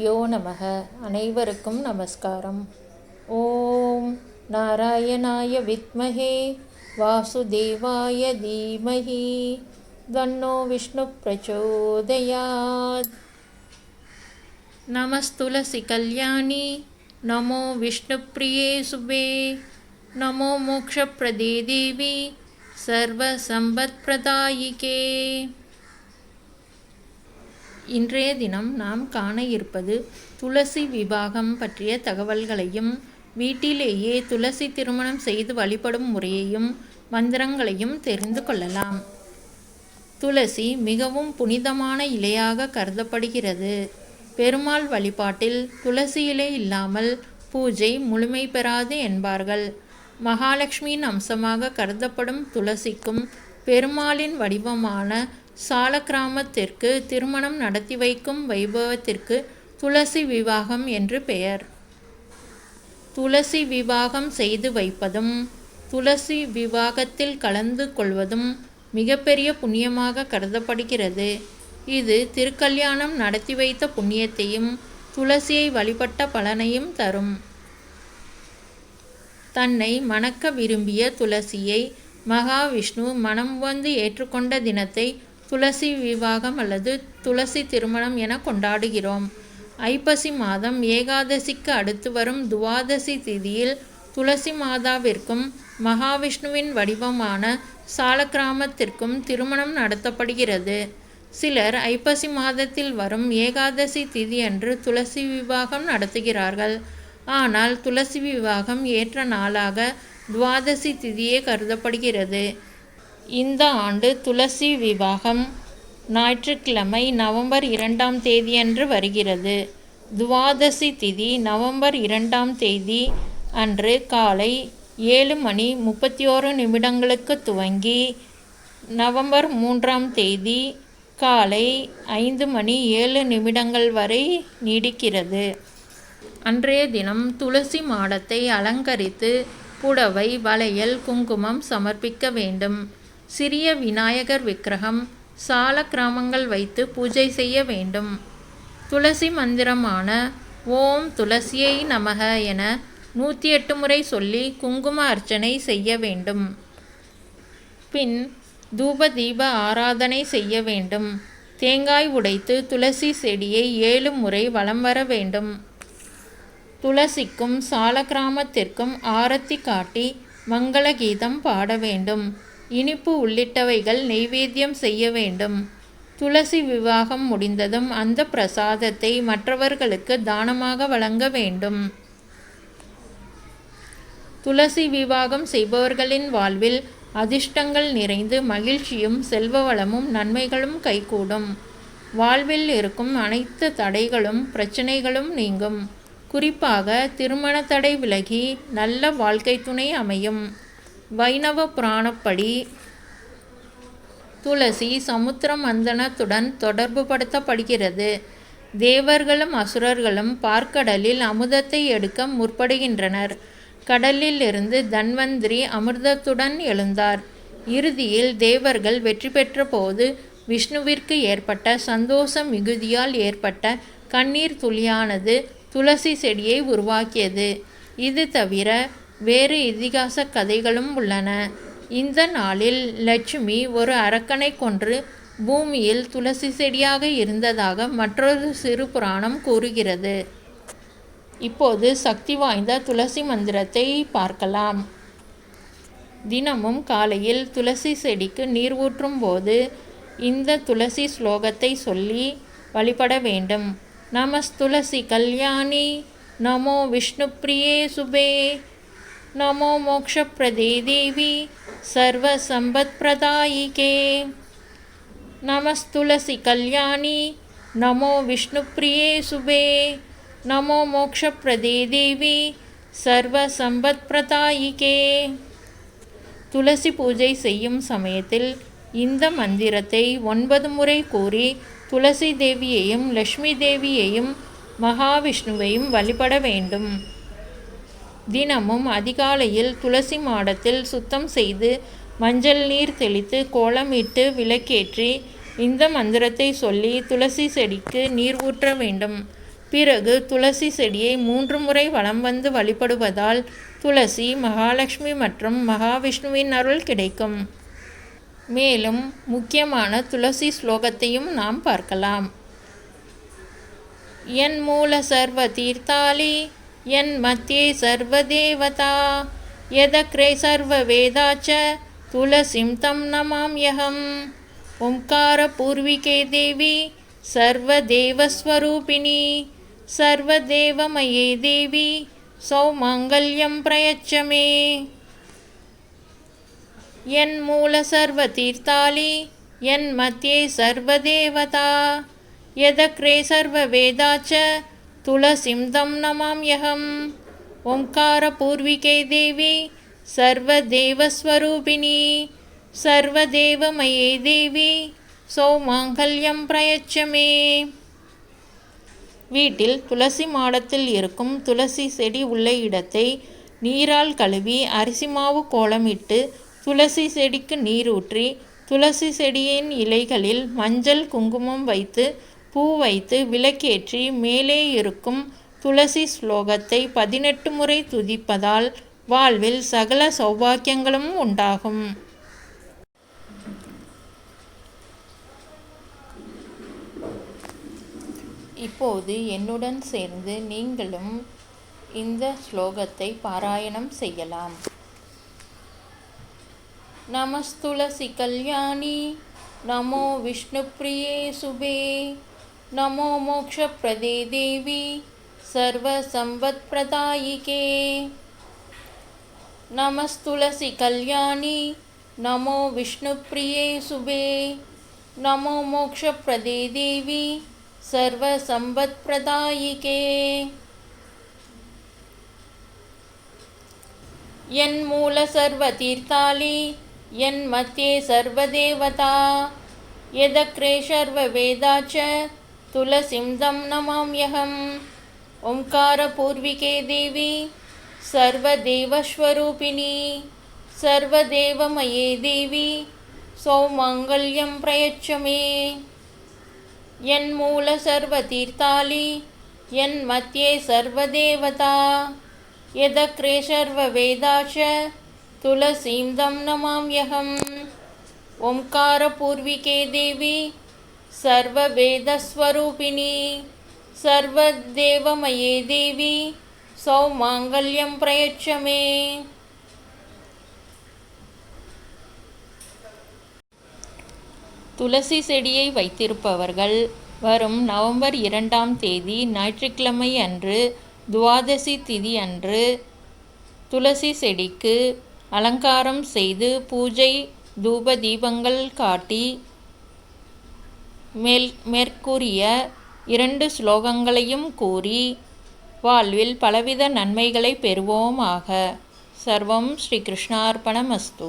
्यो नमः अनैव नमस्कारम् ॐ नारायणाय विद्महे वासुदेवाय धीमहि धन्यो विष्णुप्रचोदयात् नमस्तुलसिकल्याणी नमो विष्णुप्रिये सुबे नमो मोक्षप्रदेवि सर्वसम्वत्प्रदायिके இன்றைய தினம் நாம் காண இருப்பது துளசி விவாகம் பற்றிய தகவல்களையும் வீட்டிலேயே துளசி திருமணம் செய்து வழிபடும் முறையையும் மந்திரங்களையும் தெரிந்து கொள்ளலாம். துளசி மிகவும் புனிதமான இலையாக கருதப்படுகிறது. பெருமாள் வழிபாட்டில் துளசி இலை இல்லாமல் பூஜை முழுமை பெறாது என்பார்கள். மகாலட்சுமியின் அம்சமாக கருதப்படும் துளசிக்கும் பெருமாளின் வடிவமான சாலக்கிராமத்திற்கு திருமணம் நடத்தி வைக்கும் வைபவத்திற்கு துளசி விவாகம் என்று பெயர். துளசி விவாகம் செய்து வைப்பதும் துளசி விவாகத்தில் கலந்து கொள்வதும் மிகப்பெரிய புண்ணியமாக கருதப்படுகிறது. இது திருக்கல்யாணம் நடத்தி வைத்த புண்ணியத்தையும் துளசியை வழிபட்ட பலனையும் தரும். தன்னை மணக்க விரும்பிய துளசியை மகாவிஷ்ணு மனம் வந்து ஏற்றுக்கொண்ட தினத்தை துளசி விவாகம் அல்லது துளசி திருமணம் என கொண்டாடுகிறோம். ஐப்பசி மாதம் ஏகாதசிக்கு அடுத்து வரும் துவாதசி திதியில் துளசி மாதாவிற்கும் மகாவிஷ்ணுவின் வடிவமான சாலக்கிராமத்திற்கும் திருமணம் நடத்தப்படுகிறது. சிலர் ஐப்பசி மாதத்தில் வரும் ஏகாதசி திதி அன்று துளசி விவாகம் நடத்துகிறார்கள். ஆனால் துளசி விவாகம் ஏற்ற நாளாக துவாதசி திதியே கருதப்படுகிறது. இந்த ஆண்டு துளசி விவாகம் ஞாயிற்றுக்கிழமை நவம்பர் இரண்டாம் தேதியன்று வருகிறது. துவாதசி திதி நவம்பர் இரண்டாம் தேதி அன்று காலை ஏழு மணி முப்பத்தி ஓரு நிமிடங்களுக்கு துவங்கி நவம்பர் மூன்றாம் தேதி காலை ஐந்து மணி ஏழு நிமிடங்கள் வரை நீடிக்கிறது. அன்றைய தினம் துளசி மாடத்தை அலங்கரித்து புடவை வளையல் குங்குமம் சமர்ப்பிக்க வேண்டும். சிறிய விநாயகர் விக்கிரகம் சால கிராமங்கள் வைத்து பூஜை செய்ய வேண்டும். துளசி மந்திரமான ஓம் துளசியை நமக என நூற்றி எட்டு முறை சொல்லி குங்கும அர்ச்சனை செய்ய வேண்டும். பின் தூப தீப ஆராதனை செய்ய வேண்டும். தேங்காய் உடைத்து துளசி செடியை ஏழு முறை வலம் வர வேண்டும். துளசிக்கும் சாலக்கிராமத்திற்கும் ஆரத்தி காட்டி மங்கள கீதம் பாட வேண்டும். இனிப்பு உள்ளிட்டவைகள் நெய்வேத்தியம் செய்ய வேண்டும். துளசி விவாகம் முடிந்ததும் அந்த பிரசாதத்தை மற்றவர்களுக்கு தானமாக வழங்க வேண்டும். துளசி விவாகம் செய்பவர்களின் வாழ்வில் அதிர்ஷ்டங்கள் நிறைந்து மகிழ்ச்சியும் செல்வ வளமும் நன்மைகளும் கைகூடும். வாழ்வில் இருக்கும் அனைத்து தடைகளும் பிரச்சனைகளும் நீங்கும். குறிப்பாக திருமண தடை விலகி நல்ல வாழ்க்கை துணை அமையும். வைணவ புராணப்படி துளசி சமுத்திர மந்தனத்துடன் தொடர்பு படுத்தப்படுகிறது தேவர்களும் அசுரர்களும் பார்க்கடலில் அமுதத்தை எடுக்க முற்படுகின்றனர். கடலில் இருந்து தன்வந்திரி அமிர்தத்துடன் எழுந்தார். இறுதியில் தேவர்கள் வெற்றி பெற்ற போது விஷ்ணுவிற்கு ஏற்பட்ட சந்தோஷ மிகுதியால் ஏற்பட்ட கண்ணீர் துளியானது துளசி செடியை உருவாக்கியது. இது தவிர வேறு இதிகாச கதைகளும் உள்ளன. இந்த நாளில் லட்சுமி ஒரு அரக்கனை கொன்று பூமியில் துளசி செடியாக இருந்ததாக மற்றொரு சிறு புராணம் கூறுகிறது. இப்போது சக்தி வாய்ந்த துளசி மந்திரத்தை பார்க்கலாம். தினமும் காலையில் துளசி செடிக்கு நீர் ஊற்றும் போது இந்த துளசி ஸ்லோகத்தை சொல்லி வழிபட வேண்டும். நமஸ்துளசி கல்யாணி நமோ விஷ்ணுப்பிரியே சுபே நமோ மோக்ஷப்ரதே தேவி சர்வசம்பத்பிரதாயிகே நமஸ்துளசி கல்யாணி நமோ விஷ்ணுப்பிரியே சுபே நமோ மோக்ஷப்ரதே தேவி சர்வசம்பத்பிரதாயிகே துளசி பூஜை செய்யும் சமயத்தில் இந்த மந்திரத்தை ஒன்பது முறை கூறி துளசி தேவியையும் லக்ஷ்மி தேவியையும் மகாவிஷ்ணுவையும் வழிபட வேண்டும். தினமும் அதிகாலையில் துளசி மாடத்தில் சுத்தம் செய்து மஞ்சள் நீர் தெளித்து கோலமிட்டு விளக்கேற்றி இந்த மந்திரத்தை சொல்லி துளசி செடிக்கு நீர் ஊற்ற வேண்டும். பிறகு துளசி செடியை மூன்று முறை வலம் வந்து வழிபடுவதால் துளசி மகாலட்சுமி மற்றும் மகாவிஷ்ணுவின் அருள் கிடைக்கும். மேலும் முக்கியமான துளசி ஸ்லோகத்தையும் நாம் பார்க்கலாம். என் மூல சர்வ தீர்த்தாலி यन्मध्ये सर्वदेवता यदग्रे सर्ववेदा च तुलसीं तं नमाम्यहम् ओङ्कारपूर्विके देवी सर्वदेवस्वरूपिणी सर्वदेवमये देवी सौमाङ्गल्यं प्रयच्छ मे यन्मूलसर्वतीर्थाली यन्मध्ये सर्वदेवता यदग्रे सर्ववेदा च तुलसीं तं नमाम्यहम् ओङ्कारपूर्विके देवी सर्वदेवस्वरूपिणी सर्वदेवमये देवी சௌமாங்கல்யம் பிரயச்சமே வீட்டில் துளசி மாடத்தில் இருக்கும் துளசி செடி உள்ள இடத்தை நீரால் கழுவி அரிசி மாவு கோலமிட்டு துளசி செடிக்கு நீர் ஊற்றி துளசி செடியின் இலைகளில் மஞ்சள் குங்குமம் வைத்து பூ வைத்து விளக்கேற்றி மேலே இருக்கும் துளசி ஸ்லோகத்தை பதினெட்டு முறை துதிப்பதால் வாழ்வில் சகல சௌபாக்கியங்களும் உண்டாகும். இப்போது என்னுடன் சேர்ந்து நீங்களும் இந்த ஸ்லோகத்தை பாராயணம் செய்யலாம். நமஸ்துளசி கல்யாணி நமோ விஷ்ணுப்பிரியே சுபே. நமோ மோக்ஷப்ரதே தேவி सर्वसम्पत्प्रदायिके नमस्तुलसी कल्याणी नमो विष्णुप्रिये शुभे नमो मोक्षप्रदे देवी सर्वसम्पत्प्रदायिके यन्मूलसर्वतीर्थालि यन्मध्ये सर्वदेवता यदग्रे सर्ववेदा च तुलसीं तं नमाम्यहम् ओङ्कारपूर्विके देवी सर्वदेवस्वरूपिणी सर्वदेवमये देवी सौमाङ्गल्यं प्रयच्छ मे यन्मूलसर्वतीर्थालि यन्मध्ये सर्वदेवता यदग्रे सर्ववेदा च तुलसीं तं नमाम्यहम् ओङ्कारपूर्विके देवी सर्ववेदस्वरूपिणी सर्वदेवमये देवी सौमाङ्गल्यं प्रयच्छ मे துளசி செடியை வைத்திருப்பவர்கள் வரும் நவம்பர் இரண்டாம் தேதி ஞாயிற்றுக்கிழமை அன்று துவாதசி திதி அன்று துளசி செடிக்கு அலங்காரம் செய்து பூஜை தூப தீபங்கள் காட்டி மேல் மேற்கூறிய இரண்டு ஸ்லோகங்களையும் கூறி வாழ்வில் பலவித நன்மைகளை பெறுவோமாக. சர்வம் ஸ்ரீகிருஷ்ணார்ப்பணமஸ்து